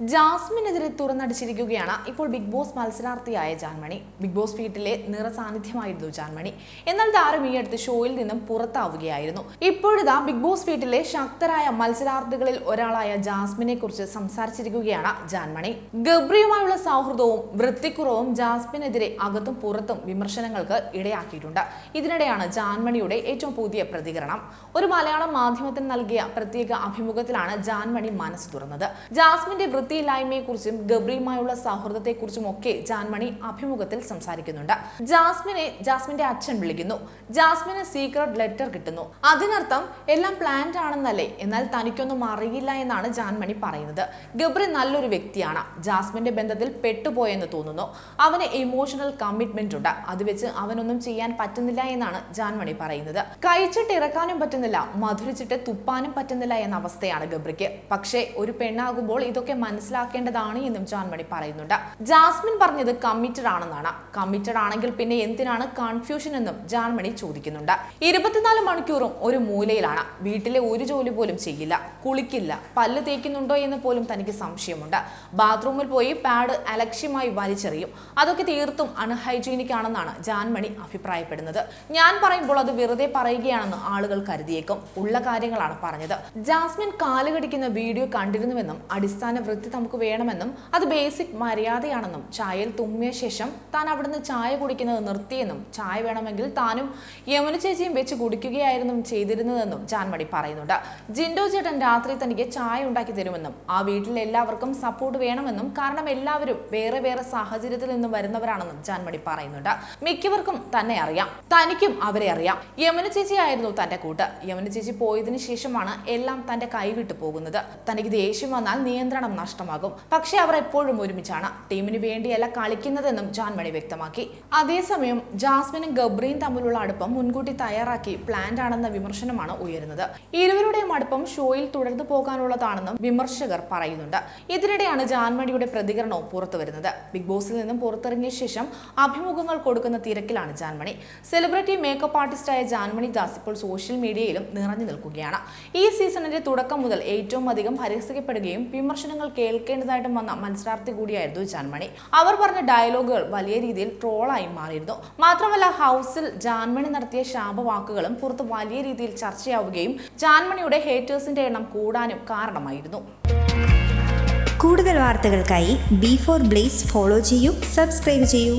ജാസ്മിനെതിരെ തുറന്നടിച്ചിരിക്കുകയാണ്. ഇപ്പോൾ big Boss മത്സരാർത്ഥിയായ ജാൻമണി. ബിഗ് ബോസ് വീട്ടിലെ നിറസാന്നിധ്യമായിരുന്നു ജാൻമണി. എന്നാൽ താരം ഈ അടുത്ത് ഷോയിൽ നിന്നും പുറത്താവുകയായിരുന്നു. ഇപ്പോഴിതാ ബിഗ് ബോസ് വീട്ടിലെ ശക്തരായ മത്സരാർത്ഥികളിൽ ഒരാളായ ജാസ്മിനെ കുറിച്ച് സംസാരിച്ചിരിക്കുകയാണ് ജാൻമണി. ഗബ്രിയുമായുള്ള സൗഹൃദവും വൃത്തിക്കുറവും ജാസ്മിനെതിരെ അകത്തും പുറത്തും വിമർശനങ്ങൾക്ക് ഇടയാക്കിയിട്ടുണ്ട്. ഇതിനിടെയാണ് ജാൻമണിയുടെ ഏറ്റവും പുതിയ പ്രതികരണം. ഒരു മലയാളം മാധ്യമത്തിന് നൽകിയ പ്രത്യേക അഭിമുഖത്തിലാണ് ജാൻമണി മനസ്സ് തുറന്നത്. ജാസ്മിന്റെ വൃത്തിയില്ലായ്മയെക്കുറിച്ചും ഗബ്രിയുമായുള്ള സൗഹൃദത്തെക്കുറിച്ചും ഒക്കെ ജാൻമണി അഭിമുഖത്തിൽ സംസാരിക്കുന്നുണ്ട്. ജാസ്മിനെ ജാസ്മിന്റെ അച്ഛൻ വിളിക്കുന്നു. ജാസ്മിന് സീക്രട്ട് ലെറ്റർ കിട്ടുന്നു. അതിനർത്ഥം എല്ലാം പ്ലാൻഡ് ആണെന്നല്ലേ? എന്നാൽ തനിക്കൊന്നും അറിയില്ല എന്നാണ് ജാൻമണി പറയുന്നത്. ഗബ്രി നല്ലൊരു വ്യക്തിയാണ്. ജാസ്മിന്റെ ബന്ധത്തിൽ പെട്ടുപോയെന്ന് തോന്നുന്നു. അവന് ഇമോഷണൽ കമ്മിറ്റ്മെന്റ് ഉണ്ട്. അത് വെച്ച് അവനൊന്നും ചെയ്യാൻ പറ്റുന്നില്ല എന്നാണ് ജാൻമണി പറയുന്നത്. കഴിച്ചിട്ട് ഇറക്കാനും പറ്റുന്നില്ല. മധുരിച്ചിട്ട് തുപ്പാനും പറ്റുന്നില്ല എന്ന അവസ്ഥയാണ് ഗബ്രിക്ക്. പക്ഷേ ഒരു പെണ്ണാകുമ്പോൾ ഇതൊക്കെ മനസ്സിലാക്കേണ്ടതാണ് എന്നും ജാൻമണി പറയുന്നുണ്ട്. ജാസ്മിൻ പറഞ്ഞത് കമ്മിറ്റഡ് ആണെന്നാണ്. കമ്മിറ്റഡ് ആണെങ്കിൽ പിന്നെ എന്തിനാണ് കൺഫ്യൂഷൻ എന്നും ജാൻമണി ചോദിക്കുന്നുണ്ട്. ഇരുപത്തിനാല് മണിക്കൂറും ഒരു മൂലയിലാണ്. വീട്ടിലെ ഒരു ജോലി പോലും ചെയ്യില്ല. കുളിക്കില്ല. പല്ല് തേക്കുന്നുണ്ടോ എന്ന് പോലും തനിക്ക് സംശയമുണ്ട്. ബാത്റൂമിൽ പോയി പാഡ് അലക്ഷ്യമായി വലിച്ചെറിയും. അതൊക്കെ തീർത്തും അൺഹൈജീനിക് ആണെന്നാണ് ജാൻമണി അഭിപ്രായപ്പെടുന്നത്. ഞാൻ പറയുമ്പോൾ അത് വെറുതെ പറയുകയാണെന്ന് ആളുകൾ കരുതിയേക്കും. ഉള്ള കാര്യങ്ങളാണ് പറഞ്ഞത്. ജാസ്മിൻ കാലുകടിക്കുന്ന വീഡിയോ കണ്ടിരുന്നുവെന്നും അടിസ്ഥാന വൃത്തി നമുക്ക് വേണമെന്നും അത് ബേസിക് മര്യാദയാണെന്നും ചായയിൽ തുമ്മിയ ശേഷം താൻ അവിടുന്ന് ചായ കുടിക്കുന്നത് നിർത്തിയെന്നും ചായ വേണമെങ്കിൽ താനും യമുന ചേച്ചിയും വെച്ച് കുടിക്കുകയായിരുന്നു ചെയ്തിരുന്നതെന്നും ജാൻമണി പറയുന്നുണ്ട്. ജിൻഡോ ചേട്ടൻ രാത്രി തനിക്ക് ചായ ഉണ്ടാക്കി തരുമെന്നും ആ വീട്ടിൽ എല്ലാവർക്കും സപ്പോർട്ട് വേണമെന്നും കാരണം എല്ലാവരും വേറെ വേറെ സാഹചര്യത്തിൽ നിന്നും വരുന്നവരാണെന്നും ജാൻമണി പറയുന്നുണ്ട്. മിക്കവർക്കും തന്നെ അറിയാം. തനിക്കും അവരെ അറിയാം. യമുന ചേച്ചി ആയിരുന്നു തന്റെ കൂട്ട്. യമുന ചേച്ചി പോയതിനു ശേഷമാണ് എല്ലാം തന്റെ കൈവിട്ടു പോകുന്നത്. തനിക്ക് ദേഷ്യം വന്നാൽ നിയന്ത്രണം നഷ്ടമാകും. പക്ഷേ അവർ എപ്പോഴും ഒരുമിച്ചാണ് ടീമിന് വേണ്ടിയല്ല കളിക്കുന്നതെന്നും ജാൻമണി വ്യക്തമാക്കി. അതേസമയം ജാസ്മിനും ഗബ്രിയും തമ്മിലുള്ള അടുപ്പം മുൻകൂട്ടി തയ്യാറാക്കി പ്ലാൻഡ് ആണെന്ന വിമർശനമാണ് ഉയരുന്നത്. ഇരുവരുടെയും അടുപ്പം ഷോയിൽ തുടർന്നു പോകാനുള്ളതാണെന്നും വിമർശകർ പറയുന്നുണ്ട്. ഇതിനിടെയാണ് ജാൻമണിയുടെ പ്രതികരണവും പുറത്തു വരുന്നത്. ബിഗ് ബോസിൽ നിന്നും പുറത്തിറങ്ങിയ ശേഷം അഭിമുഖങ്ങൾ കൊടുക്കുന്ന തിരക്കിലാണ് ജാൻമണി. സെലിബ്രിറ്റി മേക്കപ്പ് ആർട്ടിസ്റ്റായ ജാൻമണി ദാസ് ഇപ്പോൾ സോഷ്യൽ മീഡിയയിലും നിറഞ്ഞു നിൽക്കുകയാണ്. ഈ സീസണിന്റെ തുടക്കം മുതൽ ഏറ്റവും അധികം പരിഹസിക്കപ്പെടുകയും വിമർശനങ്ങൾ കേൾക്കേണ്ടതായിട്ടും വന്ന മത്സരാർത്ഥി കൂടിയായിരുന്നു ജാൻമണി. അവർ പറഞ്ഞ ഡയലോഗുകൾ വലിയ രീതിയിൽ ട്രോളായി മാറിയിരുന്നു. മാത്രമല്ല ഹൗസിൽ ജാൻമണി നടത്തിയ ശാപവാക്കുകളും പുറത്ത് വലിയ രീതിയിൽ ചർച്ചയാവുകയും ജാൻമണിയുടെ ഹേറ്റേഴ്സിന്റെ എണ്ണം കൂടാനും കാരണമായിരുന്നു. കൂടുതൽ വാർത്തകൾക്കായി ബി ഫോർ ബ്ലേസ് ഫോളോ ചെയ്യൂ സബ്സ്ക്രൈബ് ചെയ്യൂ.